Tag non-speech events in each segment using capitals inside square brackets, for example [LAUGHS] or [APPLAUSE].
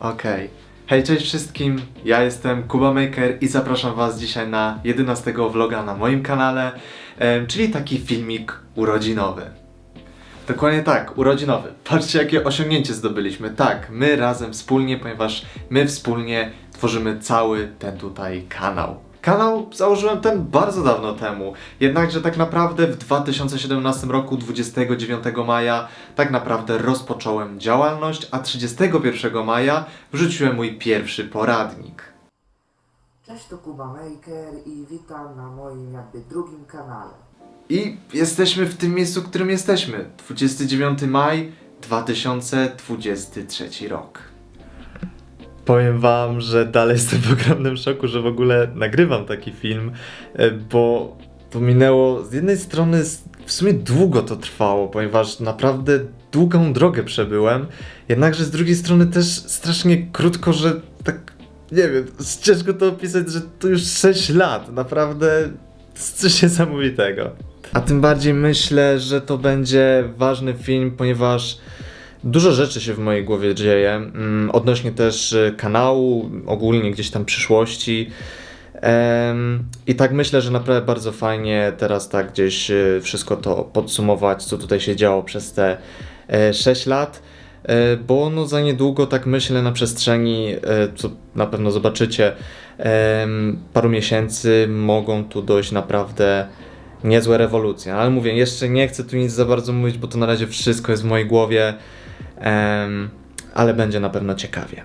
Okej. Hej, cześć wszystkim, ja jestem Kuba Maker i zapraszam Was dzisiaj na 11 vloga na moim kanale, czyli taki filmik urodzinowy. Dokładnie tak, urodzinowy. Patrzcie, jakie osiągnięcie zdobyliśmy. Tak, my razem, wspólnie, ponieważ my wspólnie tworzymy cały ten tutaj kanał. Kanał założyłem ten bardzo dawno temu, jednakże tak naprawdę w 2017 roku, 29 maja, tak naprawdę rozpocząłem działalność, a 31 maja wrzuciłem mój pierwszy poradnik. Cześć, to Kuba Maker i witam na moim jakby drugim kanale. I jesteśmy w tym miejscu, w którym jesteśmy. 29 maj 2023 rok. Powiem wam, że dalej jestem w ogromnym szoku, że w ogóle nagrywam taki film, e, bo to minęło z jednej strony w sumie długo to trwało, ponieważ naprawdę długą drogę przebyłem, jednakże z drugiej strony też strasznie krótko, że tak nie wiem, ciężko to opisać, że to już 6 lat, naprawdę coś niesamowitego. A tym bardziej myślę, że to będzie ważny film, ponieważ dużo rzeczy się w mojej głowie dzieje, mm, odnośnie też y, kanału, ogólnie gdzieś tam przyszłości. I tak myślę, że naprawdę bardzo fajnie teraz tak gdzieś y, wszystko to podsumować, co tutaj się działo przez te e, 6 lat. E, Bo no za niedługo, tak myślę, na przestrzeni, e, co na pewno zobaczycie, paru miesięcy mogą tu dojść naprawdę niezłe rewolucje. Ale mówię, jeszcze nie chcę tu nic za bardzo mówić, bo to na razie wszystko jest w mojej głowie, ale będzie na pewno ciekawie.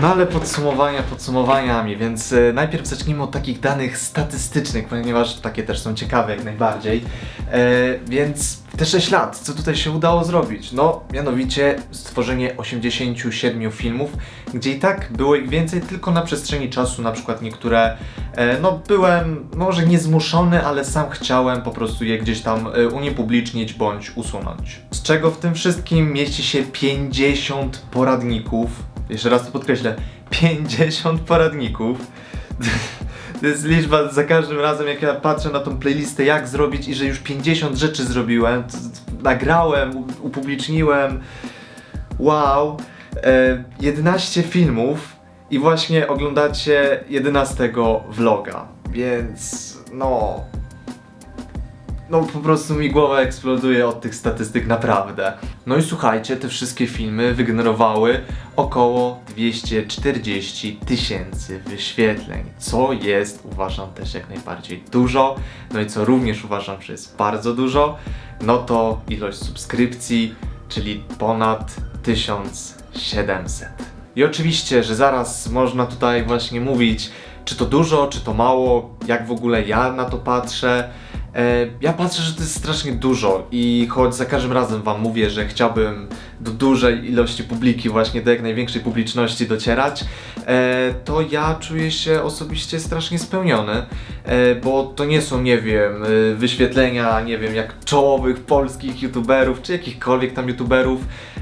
No ale podsumowania podsumowaniami, więc e, najpierw zacznijmy od takich danych statystycznych, ponieważ takie też są ciekawe jak najbardziej. E, więc te 6 lat, co tutaj się udało zrobić? No, mianowicie stworzenie 87 filmów, gdzie i tak było ich więcej, tylko na przestrzeni czasu, na przykład niektóre, e, no byłem może nie zmuszony, ale sam chciałem po prostu je gdzieś tam e, uniepublicznić bądź usunąć. Z czego w tym wszystkim mieści się 50 poradników, jeszcze raz to podkreślę, 50 poradników. To jest liczba za każdym razem, jak ja patrzę na tą playlistę, jak zrobić i że już 50 rzeczy zrobiłem, nagrałem, upubliczniłem. Wow. E, 11 filmów i właśnie oglądacie 11 vloga, więc no. No po prostu mi głowa eksploduje od tych statystyk naprawdę. No i słuchajcie, te wszystkie filmy wygenerowały około 240 tysięcy wyświetleń, co jest uważam też jak najbardziej dużo. No i co również uważam, że jest bardzo dużo, no to ilość subskrypcji, czyli ponad 1700. I oczywiście, że zaraz można tutaj właśnie mówić, czy to dużo, czy to mało, jak w ogóle ja na to patrzę. E, ja patrzę, że to jest strasznie dużo i choć za każdym razem Wam mówię, że chciałbym do dużej ilości publiki, właśnie do jak największej publiczności docierać, e, to ja czuję się osobiście strasznie spełniony, e, bo to nie są, nie wiem, wyświetlenia, nie wiem, jak czołowych polskich youtuberów, czy jakichkolwiek tam youtuberów.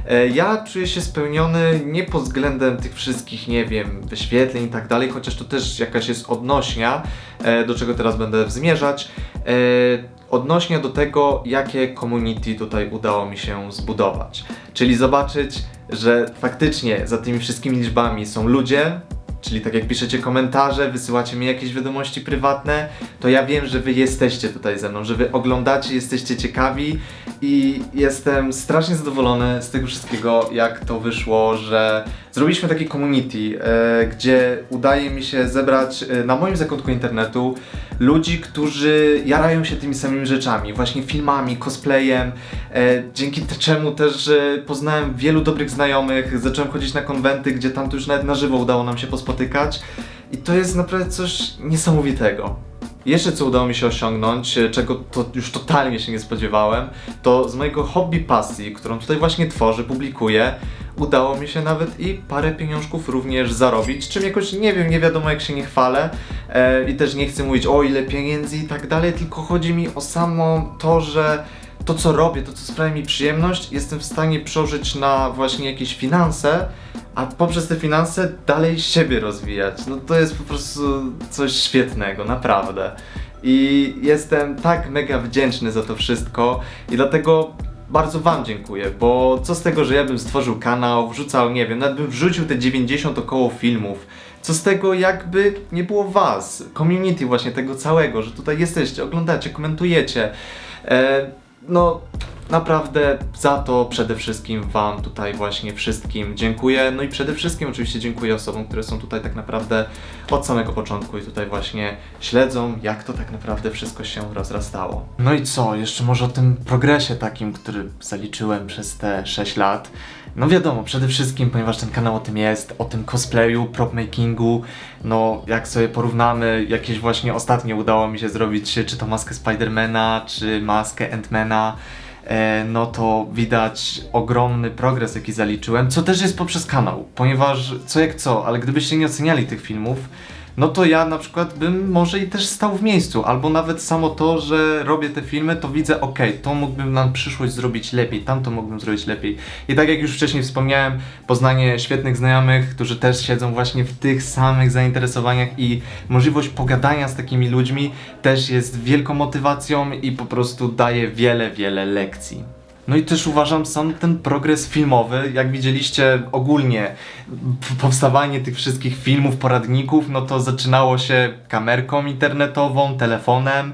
E, Ja czuję się spełniony nie pod względem tych wszystkich, nie wiem, wyświetleń i tak dalej, chociaż to też jakaś jest odnośnia, e, do czego teraz będę zmierzać. E, Odnośnie do tego, jakie community tutaj udało mi się zbudować. Czyli zobaczyć, że faktycznie za tymi wszystkimi liczbami są ludzie, Czyli tak jak piszecie komentarze, wysyłacie mi jakieś wiadomości prywatne, to ja wiem, że wy jesteście tutaj ze mną, że wy oglądacie, jesteście ciekawi i jestem strasznie zadowolony z tego wszystkiego, jak to wyszło, że zrobiliśmy takie community, e, gdzie udaje mi się zebrać e, na moim zakątku internetu ludzi, którzy jarają się tymi samymi rzeczami, właśnie filmami, cosplayem, e, dzięki czemu też poznałem wielu dobrych znajomych, zacząłem chodzić na konwenty, gdzie tam to już nawet na żywo udało nam się pospotykać i to jest naprawdę coś niesamowitego. Jeszcze co udało mi się osiągnąć, e, czego to już totalnie się nie spodziewałem, to z mojego hobby pasji, którą tutaj właśnie tworzę, publikuję, udało mi się nawet i parę pieniążków również zarobić, czym jakoś nie wiem, nie wiadomo jak się nie chwalę e, i też nie chcę mówić o ile pieniędzy i tak dalej, tylko chodzi mi o samo to, że to co robię, to co sprawia mi przyjemność, jestem w stanie przełożyć na właśnie jakieś finanse, a poprzez te finanse dalej siebie rozwijać. No to jest po prostu coś świetnego, naprawdę. I jestem tak mega wdzięczny za to wszystko i dlatego bardzo wam dziękuję, bo co z tego, że ja bym stworzył kanał, wrzucał, nie wiem, nawet bym wrzucił te 90 około filmów. Co z tego, jakby nie było was, community właśnie tego całego, że tutaj jesteście, oglądacie, komentujecie. E, no, naprawdę za to przede wszystkim Wam tutaj właśnie wszystkim dziękuję. No i przede wszystkim oczywiście dziękuję osobom, które są tutaj tak naprawdę od samego początku i tutaj właśnie śledzą, jak to tak naprawdę wszystko się rozrastało. No i co, jeszcze może o tym progresie takim, który zaliczyłem przez te 6 lat. No wiadomo, przede wszystkim, ponieważ ten kanał o tym jest, o tym cosplayu, prop makingu, no jak sobie porównamy, jakieś właśnie ostatnio udało mi się zrobić, czy to maskę Spidermana, czy maskę Ant-Mana, no to widać ogromny progres, jaki zaliczyłem, co też jest poprzez kanał, ponieważ co jak co, ale gdybyście nie oceniali tych filmów, no to ja na przykład bym może i też stał w miejscu, albo nawet samo to, że robię te filmy, to widzę, ok, to mógłbym na przyszłość zrobić lepiej, tamto mógłbym zrobić lepiej. I tak jak już wcześniej wspomniałem, poznanie świetnych znajomych, którzy też siedzą właśnie w tych samych zainteresowaniach i możliwość pogadania z takimi ludźmi też jest wielką motywacją i po prostu daje wiele, wiele lekcji. No i też uważam sam ten progres filmowy, jak widzieliście ogólnie powstawanie tych wszystkich filmów, poradników, no to zaczynało się kamerką internetową, telefonem,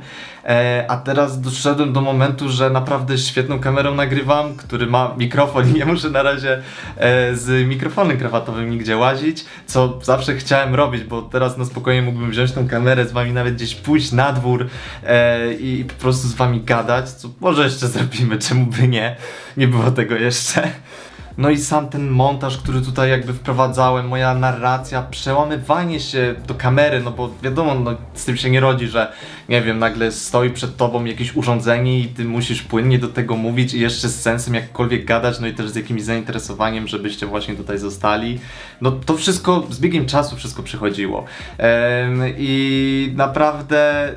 a teraz doszedłem do momentu, że naprawdę świetną kamerą nagrywam, który ma mikrofon i nie muszę na razie e, z mikrofonem krawatowym nigdzie łazić, co zawsze chciałem robić, bo teraz na spokojnie mógłbym wziąć tą kamerę, z wami nawet gdzieś pójść na dwór e, i po prostu z wami gadać, co może jeszcze [LAUGHS] zrobimy, czemu by nie, nie było tego jeszcze. No i sam ten montaż, który tutaj jakby wprowadzałem, moja narracja, przełamywanie się do kamery, no bo wiadomo, no, z tym się nie rodzi, że nie wiem, nagle stoi przed tobą jakieś urządzenie i ty musisz płynnie do tego mówić i jeszcze z sensem jakkolwiek gadać, no i też z jakimś zainteresowaniem, żebyście właśnie tutaj zostali. No to wszystko z biegiem czasu wszystko przychodziło. Em, I naprawdę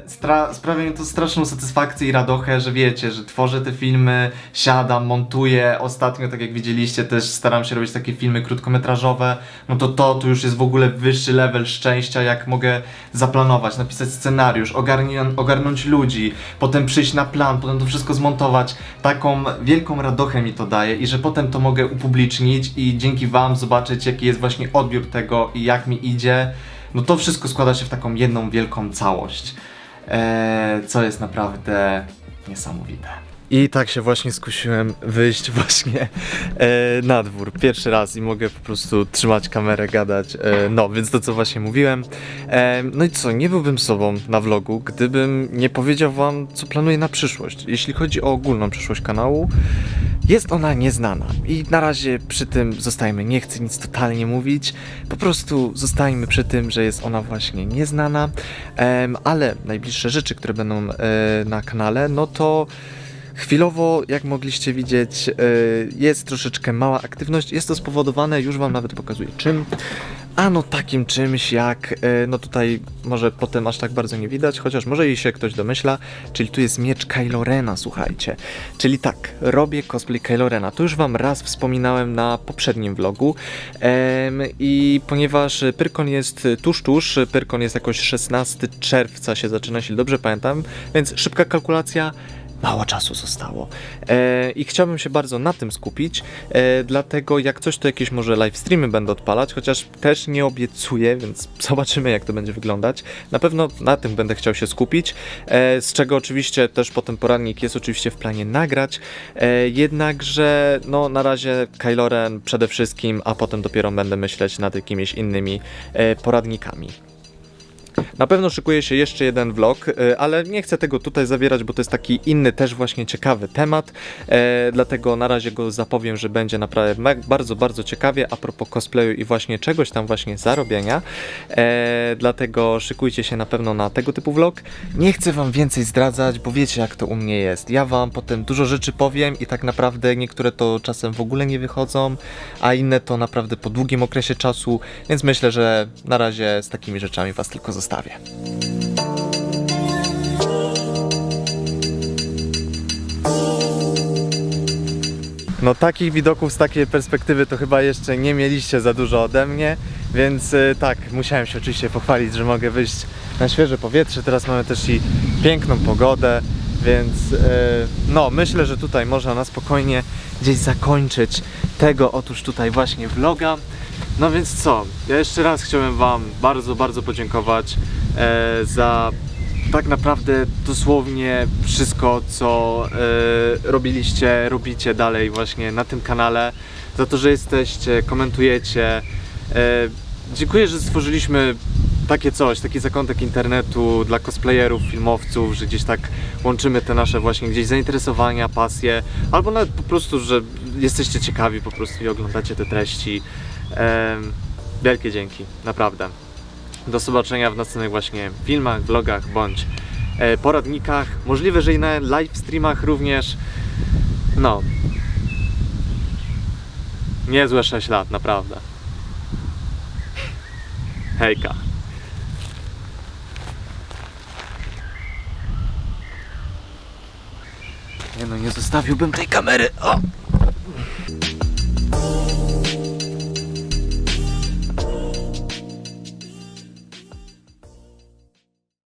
sprawia mi to straszną satysfakcję i radochę, że wiecie, że tworzę te filmy, siadam, montuję. Ostatnio, tak jak widzieliście, też staram się robić takie filmy krótkometrażowe. No to to, to już jest w ogóle wyższy level szczęścia, jak mogę zaplanować, napisać scenariusz, ogarnąć ludzi, potem przyjść na plan, potem to wszystko zmontować. Taką wielką radochę mi to daje i że potem to mogę upublicznić i dzięki Wam zobaczyć, jaki jest właśnie odbiór tego i jak mi idzie. No to wszystko składa się w taką jedną wielką całość, eee, co jest naprawdę niesamowite. I tak się właśnie skusiłem wyjść właśnie e, na dwór pierwszy raz i mogę po prostu trzymać kamerę, gadać. E, no, więc to co właśnie mówiłem. E, no i co, nie byłbym sobą na vlogu, gdybym nie powiedział wam, co planuję na przyszłość. Jeśli chodzi o ogólną przyszłość kanału, jest ona nieznana i na razie przy tym zostajmy. Nie chcę nic totalnie mówić, po prostu zostańmy przy tym, że jest ona właśnie nieznana, em, ale najbliższe rzeczy, które będą e, na kanale, no to chwilowo, jak mogliście widzieć, e, jest troszeczkę mała aktywność. Jest to spowodowane, już Wam nawet pokazuję czym. Ano takim czymś jak, e, no tutaj może potem aż tak bardzo nie widać, chociaż może i się ktoś domyśla, czyli tu jest miecz Kylo Rena, słuchajcie. Czyli tak, robię cosplay Kylo Rena. To już wam raz wspominałem na poprzednim vlogu em, i ponieważ Pyrkon jest tuż, tuż, Pyrkon jest jakoś 16 czerwca się zaczyna, jeśli dobrze pamiętam, więc szybka kalkulacja, mało czasu zostało. E, I chciałbym się bardzo na tym skupić, e, dlatego jak coś to jakieś może live streamy będę odpalać, chociaż też nie obiecuję, więc zobaczymy jak to będzie wyglądać. Na pewno na tym będę chciał się skupić, e, z czego oczywiście też potem poradnik jest oczywiście w planie nagrać, e, jednakże no na razie Kylo Ren przede wszystkim, a potem dopiero będę myśleć nad jakimiś innymi e, poradnikami. Na pewno szykuje się jeszcze jeden vlog, e, ale nie chcę tego tutaj zawierać, bo to jest taki inny, też właśnie ciekawy temat. E, dlatego na razie go zapowiem, że będzie naprawdę bardzo, bardzo ciekawie a propos cosplayu i właśnie czegoś tam właśnie zarobienia. E, dlatego szykujcie się na pewno na tego typu vlog. Nie chcę wam więcej zdradzać, bo wiecie jak to u mnie jest. Ja wam potem dużo rzeczy powiem i tak naprawdę niektóre to czasem w ogóle nie wychodzą, a inne to naprawdę po długim okresie czasu, więc myślę, że na razie z takimi rzeczami was tylko zostawię. No takich widoków z takiej perspektywy to chyba jeszcze nie mieliście za dużo ode mnie, więc y, tak, musiałem się oczywiście pochwalić, że mogę wyjść na świeże powietrze. Teraz mamy też i piękną pogodę, Więc e, no, myślę, że tutaj można na spokojnie gdzieś zakończyć tego otóż tutaj właśnie vloga. No więc co, ja jeszcze raz chciałem Wam bardzo, bardzo podziękować e, za tak naprawdę dosłownie wszystko, co e, robiliście, robicie dalej właśnie na tym kanale, za to, że jesteście, komentujecie. E, dziękuję, że stworzyliśmy takie coś, taki zakątek internetu dla cosplayerów, filmowców, że gdzieś tak łączymy te nasze właśnie gdzieś zainteresowania, pasje, albo nawet po prostu, że jesteście ciekawi po prostu i oglądacie te treści. Wielkie dzięki, naprawdę. Do zobaczenia w następnych właśnie filmach, vlogach bądź e, poradnikach. Możliwe, że i na live streamach również. No. Niezłe 6 lat, naprawdę. Hejka. Nie no, nie zostawiłbym tej kamery. O! Thank you.